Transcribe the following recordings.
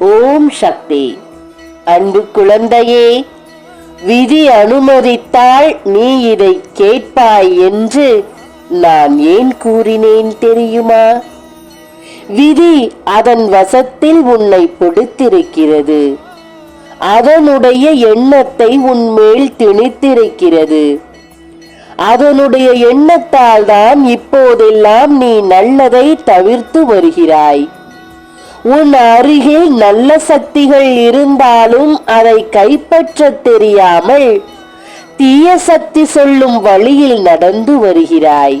ஓம் சக்தி. அன்பு குழந்தையே விதி அனுமதித்தால் நீ இதை கேட்பாய் என்று நான் ஏன் கூறினேன் தெரியுமா? விதி அதன் வசத்தில் உன்னை பிடித்திருக்கிறது. அதனுடைய எண்ணத்தை உன்மேல் திணித்திருக்கிறது. அதனுடைய எண்ணத்தால் தான் இப்போதெல்லாம் நீ நல்லதை தவிர்த்து வருகிறாய். உன் அருகில் நல்ல சக்திகள் இருந்தாலும் அதை கைப்பற்றத் தெரியாமல் தீய சக்தி சொல்லும் வழியில் நடந்து வருகிறாய்.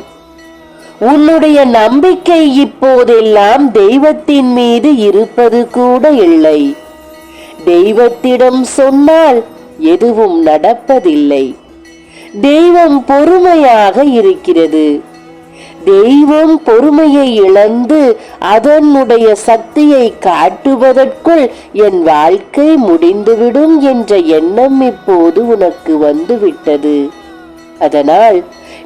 உன்னுடைய நம்பிக்கை இப்போதெல்லாம் தெய்வத்தின் மீது இருப்பது கூட இல்லை. தெய்வத்திடம் சொன்னால் எதுவும் நடப்பதில்லை. தெய்வம் பொறுமையாக இருக்கிறது. தெய்வம் பொறுமையை இழந்து அதனுடைய சக்தியை காட்டுவதற்குள் என் வாழ்க்கை முடிந்துவிடும் என்ற எண்ணம் இப்போது உனக்கு வந்துவிட்டது. அதனால்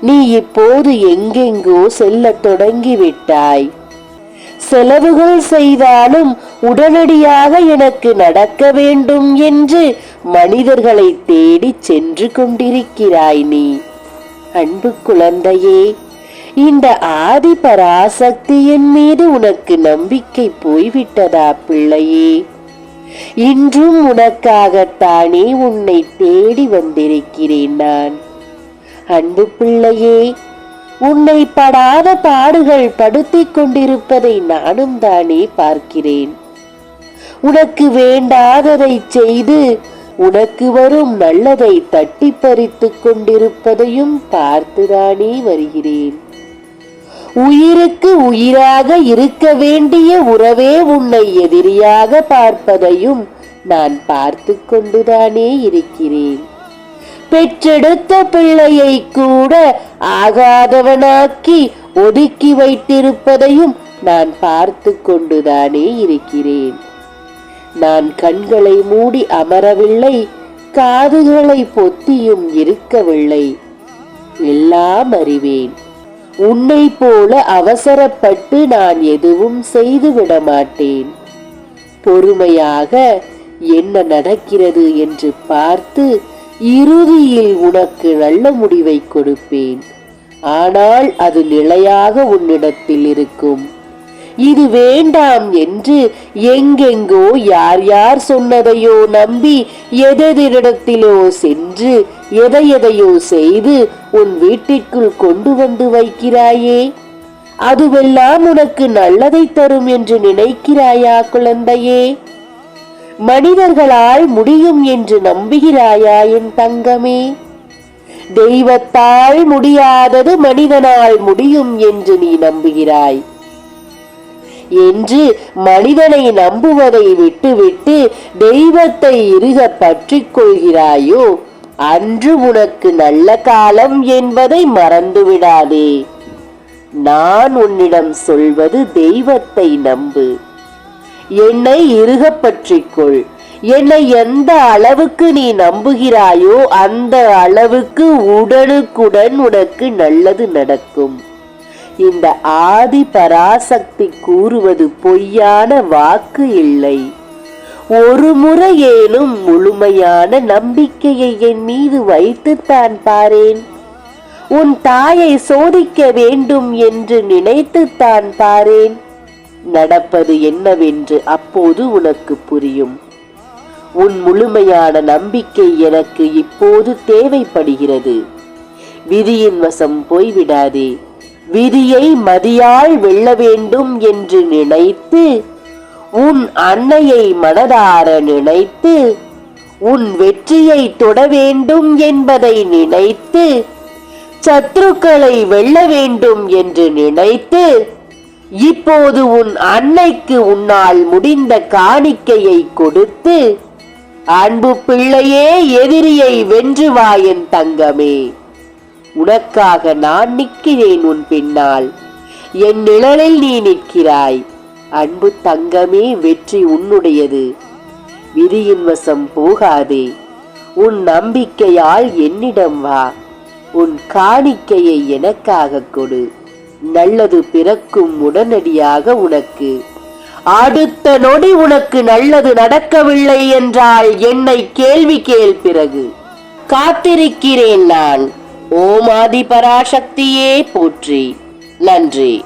நீ இப்போது எங்கெங்கோ செல்லத் தொடங்கிவிட்டாய். செலவுகள் செய்தாலும் உடனடியாக எனக்கு நடக்க வேண்டும் என்று மனிதர்களை தேடி சென்று கொண்டிருக்கிறாய் நீ. அன்பு குழந்தையே இந்த ஆதி பராசக்தியின் மீது உனக்கு நம்பிக்கை போய்விட்டதா பிள்ளையே? இன்றும் உனக்காகத்தானே உன்னை தேடி வந்திருக்கிறேன் நான். அன்பு பிள்ளையே உன்னை படாத பாடுகள் படுத்திக் கொண்டிருப்பதை நானும் தானே பார்க்கிறேன். உனக்கு வேண்டாததை செய்து உனக்கு வரும் நல்லதை தட்டி பறித்துக் கொண்டிருப்பதையும் பார்த்துதானே வருகிறேன். உயிருக்கு உயிராக இருக்க வேண்டிய உறவே உன்னை எதிரியாக பார்ப்பதையும் நான் பார்த்து கொண்டுதானே இருக்கிறேன். பெற்றெடுத்த பிள்ளையை கூட ஆகாதவனாக்கி ஒதுக்கி வைத்திருப்பதையும் நான் பார்த்து கொண்டுதானே இருக்கிறேன். நான் கண்களை மூடி அமரவில்லை காதுகளை பொத்தியும் இருக்கவில்லை. எல்லாம் அறிவேன். உன்னை போல அவசரப்பட்டு நான் எதுவும் செய்துவிட மாட்டேன் பொறுமையாக என்ன நடக்கிறது என்று பார்த்து இறுதியில் உனக்கு நல்ல முடிவை கொடுப்பேன். ஆனால் அது நிலையாக உன்னிடத்தில் இருக்கும். இது வேண்டாம் என்று எங்கெங்கோ யார் யார் சொன்னதையோ நம்பி எதெதிரிடத்திலோ சென்று எதை எதையோ செய்து உன் வீட்டிற்குள் கொண்டு வந்து வைக்கிறாயே. அதுவெல்லாம் உனக்கு நல்லதை தரும் என்று நினைக்கிறாயா குழந்தையே. மனிதர்களால் முடியும் என்று நம்புகிறாயா என் தங்கமே. தெய்வத்தால் முடியாதது மனிதனால் முடியும் என்று நீ நம்புகிறாய். என்று மனிதனை நம்புவதை விட்டுவிட்டு தெய்வத்தை இருக பற்றிக் கொள்கிறாயோ? அன்று உனக்கு நல்ல காலம் என்பதை மறந்துவிடாதே. நான் உன்னிடம் சொல்வது தெய்வத்தை நம்பு. என்னை இருக பற்றிக்கொள் என்னை எந்த அளவுக்கு நீ நம்புகிறாயோ அந்த அளவுக்கு உடனுக்குடன் உனக்கு நல்லது நடக்கும். இந்த ஆதி பராசக்தி கூறுவது பொய்யான வாக்கு இல்லை. ஒரு முறையேனும் முழுமையான நம்பிக்கையை என் மீது வைத்துத்தான் பாரேன். உன் தாயை சோதிக்க வேண்டும் என்று நினைத்துத்தான் பாரேன். நடப்பது என்னவென்று அப்போது உனக்கு புரியும். உன் முழுமையான நம்பிக்கை எனக்கு இப்போது தேவைப்படுகிறது. விதியின் வசம் போய்விடாதே. விதியை மதியால் வெல்ல வேண்டும் என்று நினைத்து உன் அன்னையை மனதார நினைத்து உன் வெற்றியை தொட வேண்டும் என்பதை நினைத்து சத்ருக்களை வெல்ல வேண்டும் என்று நினைத்து இப்போது உன் அன்னைக்கு உன்னால் முடிந்த காணிக்கையை கொடுத்து அன்பு பிள்ளையே எதிரியை வென்று வாயன் தங்கமே. உனக்காக நான் நிற்கிறேன் உன் பின்னால். என் நிழலில் நீ நிற்கிறாய். அன்பு தங்கமே வெற்றி உன்னுடையது. விதியின் வசம் போகாதே. உன் நம்பிக்கையால் என்னிடம் வா. உன் காணிக்கையை எனக்காக கொடு. நல்லது பிறக்கும் உடனடியாக உனக்கு. அடுத்த நொடி உனக்கு நல்லது நடக்கவில்லை என்றால் என்னை கேள்வி கேள் பிறகு. காத்திருக்கிறேன் நான். ஓம் ஆதி பராசக்தியே போற்றி. நன்றி.